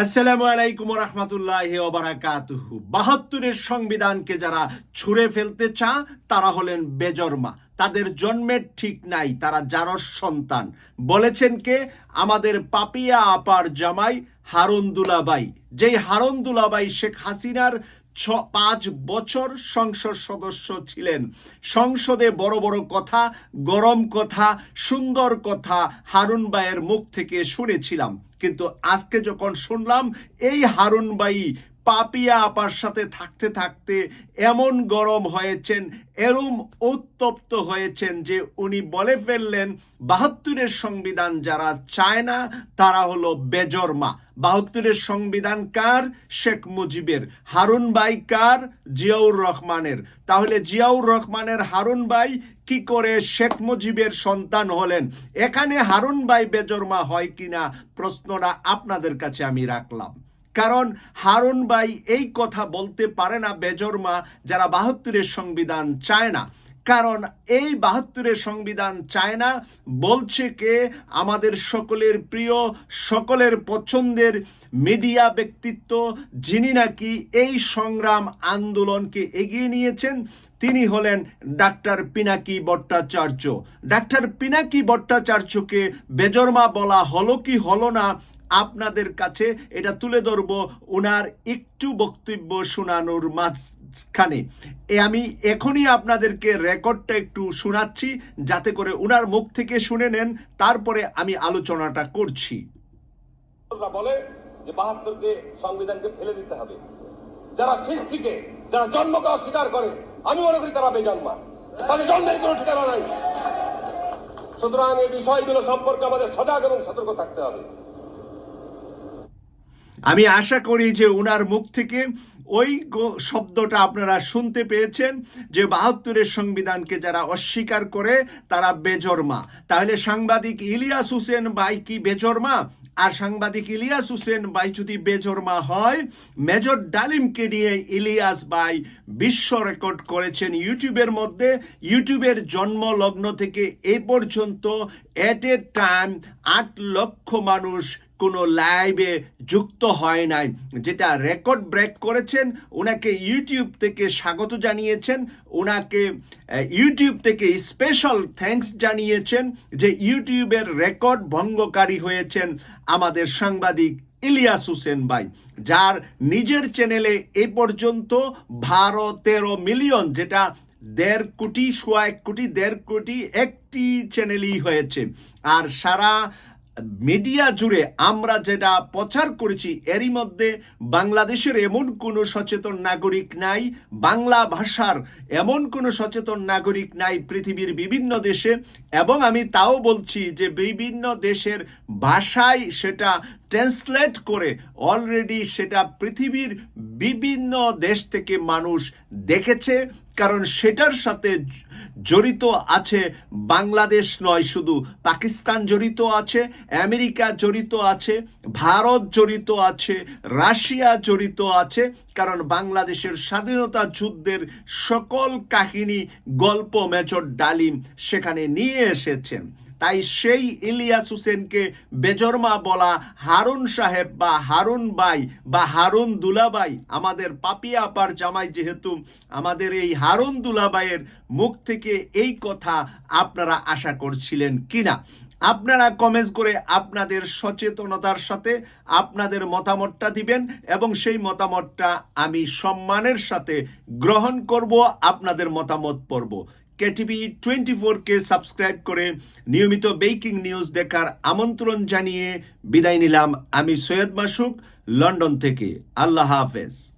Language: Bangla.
আসসালামু আলাইকুম রহমতুল্লাহ ওবারাকাতুহু। বাহাত্তরের সংবিধানকে যারা ছুঁড়ে ফেলতে চা তারা হলেন বেজরমা। তাদের জন্মের ঠিক নাই, তারা জারস সন্তান। বলেছেন কে? আমাদের পাপিয়া আপার জামাই হারুন দুলাবাই। যেই হারুন দুলাবাই শেখ হাসিনার ছ পাঁচ বছর সংসদ সদস্য ছিলেন। সংসদে বড় বড় কথা, গরম কথা, সুন্দর কথা হারুন ভাইয়ের মুখ থেকে শুনেছিলাম। কিন্তু আজকে যখন শুনলাম, এই হারুন ভাই পাপিয়া আপার সাথে থাকতে থাকতে এমন গরম হয়েছেন এরম উত্তপ্ত হয়েছেন যে উনি বলে ফেললেন, বাহাত্তরের সংবিধান যারা চায় না, তারা হলো বেজরমা। বাহাত্তরের সংবিধান কার? শেখ মুজিবের। হারুন ভাই কার? জিয়াউর রহমানের। তাহলে জিয়াউর রহমানের হারুন ভাই কি করে শেখ মুজিবের সন্তান হলেন? এখানে হারুন ভাই বেজরমা হয় কিনা? প্রশ্নটা আপনাদের কাছে আমি রাখলাম। কারণ হারুন ভাই এই কথা বলতে পারে না বেজরমা যারা বাহাত্তরের সংবিধান চায় না। কারণ এই বাহাত্তরের সংবিধান চায় না, বলছে কে? আমাদের সকলের প্রিয়, সকলের পছন্দের মিডিয়া ব্যক্তিত্ব, যিনি নাকি এই সংগ্রাম আন্দোলনকে এগিয়ে নিয়েছেন, তিনি হলেন ডাক্তার পিনাকি ভট্টাচার্য। ডাক্তার পিনাকি ভট্টাচার্যকে বেজরমা বলা হলো কি হলো না আপনাদের কাছে এটা তুলে ধরব ওনার একটু বক্তব্য শোনানোর মাঝখানে। আমি এখনই আপনাদেরকে রেকর্ডটা একটু শোনাচ্ছি, যাতে করে ওনার মুখ থেকে শুনে নেন, তারপরে আমি আলোচনাটা করছি। বলে যে বাহাত্তরকে সংবিধানকে ফেলে দিতে হবে। যারা সৃষ্টিকে, যারা জন্মকে অস্বীকার করে, আমি মনে করি তারা বেজন্মা তাদের জন্মের কোনো ঠিকানা নাই। সুতরাং এই বিষয়গুলো সম্পর্কে আমাদের সজাগ এবং সতর্ক থাকতে হবে। আমি আশা করি যে ওনার মুখ থেকে ওই শব্দটা আপনারা শুনতে পেয়েছেন যে বাহাত্তরের সংবিধানকে যারা অস্বীকার করে, তারা বেজরমা। তাহলে সাংবাদিক ইলিয়াস হোসেন বাই কি বেজরমা? আর সাংবাদিক ইলিয়াস হোসেন বাই যদি বেজরমা হয়, মেজর ডালিমকে নিয়ে ইলিয়াস বাই বিশ্ব রেকর্ড করেছেন ইউটিউবের মধ্যে। ইউটিউবের জন্ম লগ্ন থেকে এ পর্যন্ত এট এ টাইম আট লক্ষ মানুষ কোনো লাইভে যুক্ত হয় নাই। যেটা রেকর্ড ব্রেক করেছেন, ওনাকে ইউটিউব থেকে স্বাগত জানিয়েছেন, ওনাকে ইউটিউব থেকে স্পেশাল থ্যাঙ্কস জানিয়েছেন যে ইউটিউবের রেকর্ড ভঙ্গকারী হয়েছেন আমাদের সাংবাদিক ইলিয়াস হোসেন ভাই, যার নিজের চ্যানেলে এ পর্যন্ত বারো, তেরো মিলিয়ন যেটা দেড় কোটি, সোয়া এক কোটি, দেড় কোটি একটি চ্যানেলই হয়েছে। আর সারা মিডিয়া জুড়ে আমরা যেটা প্রচার করেছি, এরই মধ্যে বাংলাদেশের এমন কোনো সচেতন নাগরিক নাই, বাংলা ভাষার এমন কোনো সচেতন নাগরিক নাই পৃথিবীর বিভিন্ন দেশে, এবং আমি তাও বলছি যে বিভিন্ন দেশের ভাষায় সেটা ট্রান্সলেট করে অলরেডি সেটা পৃথিবীর বিভিন্ন দেশ থেকে মানুষ দেখেছে, কারণ সেটার সাথে জড়িত আছে বাংলাদেশ নয় শুধু। পাকিস্তান জড়িত আছে, আমেরিকা জড়িত আছে, ভারত জড়িত আছে, রাশিয়া জড়িত আছে, কারণ বাংলাদেশের স্বাধীনতা যুদ্ধের সকল কাহিনী, গল্প মেজর ডালিম সেখানে নিয়ে এসেছেন। তাই সেই ইলিয়াস হোসেনকে বেজরমা বলা হারুন সাহেব বা হারুন বাই বা হারুন দুলাবাই, আমাদের পাপিয়া আপার জামাই যেহেতু, আমাদের এই হারুন দুলাবাইয়ের মুখ থেকে এই কথা আপনারা আশা করছিলেন কিনা? আপনারা কমেন্টস করে আপনাদের সচেতনতার সাথে আপনাদের মতামতটা দিবেন এবং সেই মতামতটা আমি সম্মানের সাথে গ্রহণ করব, আপনাদের মতামত পড়ব। কেটিভি টোয়েন্টি ফোরকে সাবস্ক্রাইব করে নিয়মিত বেকিং নিউজ দেখার আমন্ত্রণ জানিয়ে বিদায় নিলাম আমি সৈয়দ মাসুক, লন্ডন থেকে। আল্লাহ হাফেজ।